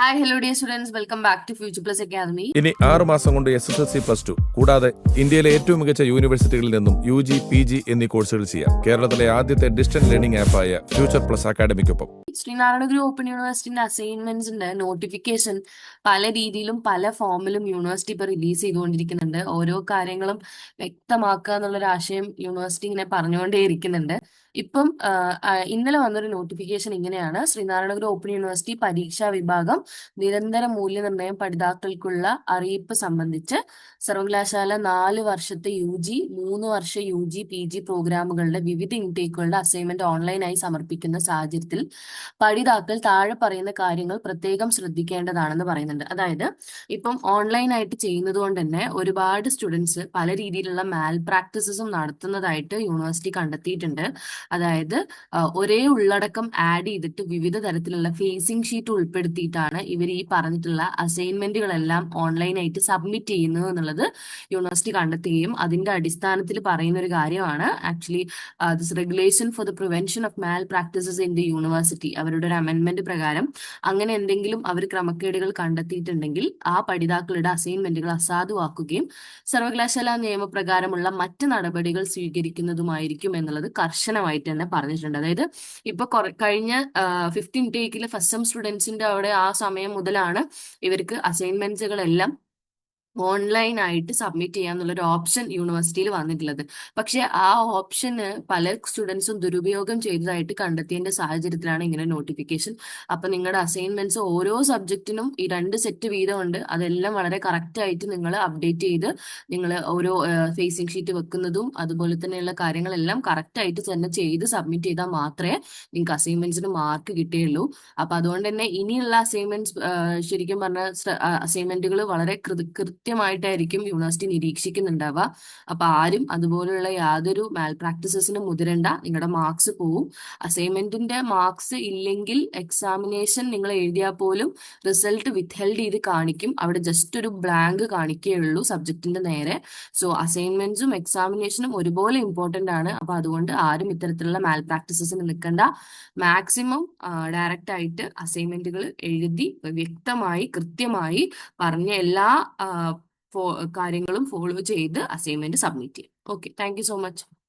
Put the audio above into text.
Hi hello dear students welcome back to future plus academy ഇനി ആറ് മാസം കൊണ്ട് S S L C plus two കൂടാതെ ഇന്ത്യയിലെ ഏറ്റവും മികച്ച യൂണിവേഴ്സിറ്റികളിൽ നിന്നും യു ജി പി ജി എന്നീ കോഴ്സുകൾ ചെയ്യാം. കേരളത്തിലെ ആദ്യത്തെ ഡിസ്റ്റൻസ് ലേണിംഗ് ആപ്പായ ഫ്യൂച്ചർ പ്ലസ് അക്കാദമിക്കൊപ്പം ശ്രീനാരായണ ഗുരു ഓപ്പൺ യൂണിവേഴ്സിറ്റിന്റെ അസൈൻമെന്റ്സിന്റെ നോട്ടിഫിക്കേഷൻ പല രീതിയിലും പല ഫോമിലും യൂണിവേഴ്സിറ്റി ഇപ്പൊ റിലീസ് ചെയ്തുകൊണ്ടിരിക്കുന്നുണ്ട്. ഓരോ കാര്യങ്ങളും വ്യക്തമാക്കുക എന്നുള്ളൊരു ആശയം യൂണിവേഴ്സിറ്റി ഇങ്ങനെ പറഞ്ഞുകൊണ്ടേ ഇരിക്കുന്നുണ്ട് ഇപ്പം ഇന്നലെ വന്നൊരു നോട്ടിഫിക്കേഷൻ ഇങ്ങനെയാണ്. ശ്രീനാരായണഗുരു ഓപ്പൺ യൂണിവേഴ്സിറ്റി പരീക്ഷാ വിഭാഗം നിരന്തര മൂല്യനിർണയം പഠിതാക്കൾക്കുള്ള അറിയിപ്പ് സംബന്ധിച്ച് സർവകലാശാല നാല് വർഷത്തെ യു ജി മൂന്ന് വർഷ യു ജി പി ജി പ്രോഗ്രാമുകളുടെ വിവിധ ഇൻടേക്കുകളുടെ അസൈൻമെന്റ് ഓൺലൈനായി സമർപ്പിക്കുന്ന സാഹചര്യത്തിൽ പഠിതാക്കൾ താഴെ പറയുന്ന കാര്യങ്ങൾ പ്രത്യേകം ശ്രദ്ധിക്കേണ്ടതാണെന്ന് പറയുന്നുണ്ട്. അതായത് ഇപ്പം ഓൺലൈനായിട്ട് ചെയ്യുന്നത് കൊണ്ട് തന്നെ ഒരുപാട് സ്റ്റുഡൻസ് പല രീതിയിലുള്ള മാൽ പ്രാക്ടീസസും നടത്തുന്നതായിട്ട് യൂണിവേഴ്സിറ്റി കണ്ടെത്തിയിട്ടുണ്ട്. അതായത് ഒരേ ഉള്ളടക്കം ആഡ് ചെയ്തിട്ട് വിവിധ തരത്തിലുള്ള ഫേസിംഗ് ഷീറ്റ് ഉൾപ്പെടുത്തിയിട്ടാണ് ഇവർ ഈ പറഞ്ഞിട്ടുള്ള അസൈൻമെന്റുകളെല്ലാം ഓൺലൈനായിട്ട് സബ്മിറ്റ് ചെയ്യുന്നത് എന്നുള്ളത് യൂണിവേഴ്സിറ്റി കണ്ടെത്തുകയും അതിന്റെ അടിസ്ഥാനത്തിൽ പറയുന്ന ഒരു കാര്യമാണ്. Actually this regulation for the prevention of malpractices in the university അവരുടെ ഒരു അമെന്റ്മെന്റ് പ്രകാരം അങ്ങനെ എന്തെങ്കിലും അവർ ക്രമക്കേടുകൾ കണ്ടെത്തിയിട്ടുണ്ടെങ്കിൽ ആ പഠിതാക്കളുടെ അസൈൻമെന്റുകൾ അസാധുവാക്കുകയും സർവകലാശാല നിയമപ്രകാരമുള്ള മറ്റ് നടപടികൾ സ്വീകരിക്കുന്നതുമായിരിക്കും എന്നുള്ളത് കർശനമായിട്ട് തന്നെ പറഞ്ഞിട്ടുണ്ട്. അതായത് ഇപ്പൊ കഴിഞ്ഞ ഫിഫ്റ്റീൻ ടേക്കിലെ ഫസ്റ്റ് സെം സ്റ്റുഡൻസിന്റെ അവിടെ ആ സമയം മുതലാണ് ഇവർക്ക് അസൈൻമെന്റ്സുകളെല്ലാം ഓൺലൈൻ ആയിട്ട് സബ്മിറ്റ് ചെയ്യാന്നുള്ളൊരു ഓപ്ഷൻ യൂണിവേഴ്സിറ്റിയിൽ വന്നിട്ടുള്ളത്. പക്ഷെ ആ ഓപ്ഷന് പല സ്റ്റുഡൻസും ദുരുപയോഗം ചെയ്തതായിട്ട് കണ്ടെത്തിയതിന്റെ സാഹചര്യത്തിലാണ് ഇങ്ങനെ നോട്ടിഫിക്കേഷൻ. അപ്പൊ നിങ്ങളുടെ അസൈൻമെന്റ്സ് ഓരോ സബ്ജക്റ്റിനും ഈ രണ്ട് സെറ്റ് വീതമുണ്ട്. അതെല്ലാം വളരെ കറക്റ്റ് ആയിട്ട് നിങ്ങൾ അപ്ഡേറ്റ് ചെയ്ത് നിങ്ങൾ ഓരോ ഫേസിംഗ് ഷീറ്റ് വെക്കുന്നതും അതുപോലെ തന്നെയുള്ള കാര്യങ്ങളെല്ലാം കറക്റ്റ് ആയിട്ട് തന്നെ ചെയ്ത് സബ്മിറ്റ് ചെയ്താൽ മാത്രമേ നിങ്ങൾക്ക് അസൈൻമെന്റ്സിന് മാർക്ക് കിട്ടുകയുള്ളൂ. അപ്പൊ അതുകൊണ്ട് തന്നെ ഇനിയുള്ള അസൈൻമെന്റ്സ് ശരിക്കും പറഞ്ഞ അസൈൻമെന്റുകൾ വളരെ കൃ- കൃത്യമായിട്ടായിരിക്കും യൂണിവേഴ്സിറ്റി നിരീക്ഷിക്കുന്നുണ്ടാവുക. അപ്പൊ ആരും അതുപോലെയുള്ള യാതൊരു മാൽ പ്രാക്ടീസസിനും മുതിരണ്ട. നിങ്ങളുടെ മാർക്സ് പോവും. അസൈൻമെന്റിന്റെ മാർക്സ് ഇല്ലെങ്കിൽ എക്സാമിനേഷൻ നിങ്ങൾ എഴുതിയാൽ പോലും റിസൾട്ട് വിത്ത്ഹെൽഡ് ചെയ്ത് കാണിക്കും. അവിടെ ജസ്റ്റ് ഒരു ബ്ലാങ്ക് കാണിക്കുകയുള്ളൂ സബ്ജക്റ്റിന്റെ നേരെ. സോ അസൈൻമെന്റ്സും എക്സാമിനേഷനും ഒരുപോലെ ഇമ്പോർട്ടന്റ് ആണ്. അപ്പൊ അതുകൊണ്ട് ആരും ഇത്തരത്തിലുള്ള മാൽ പ്രാക്ടീസസിന് നിൽക്കണ്ട മാക്സിമം ഡയറക്റ്റ് ആയിട്ട് അസൈൻമെന്റുകൾ എഴുതി വ്യക്തമായി കൃത്യമായി പറഞ്ഞ എല്ലാ കാര്യങ്ങളും ഫോളോ ചെയ്ത് അസൈൻമെന്റ് സബ്മിറ്റ് ചെയ്യും. Okay thank so much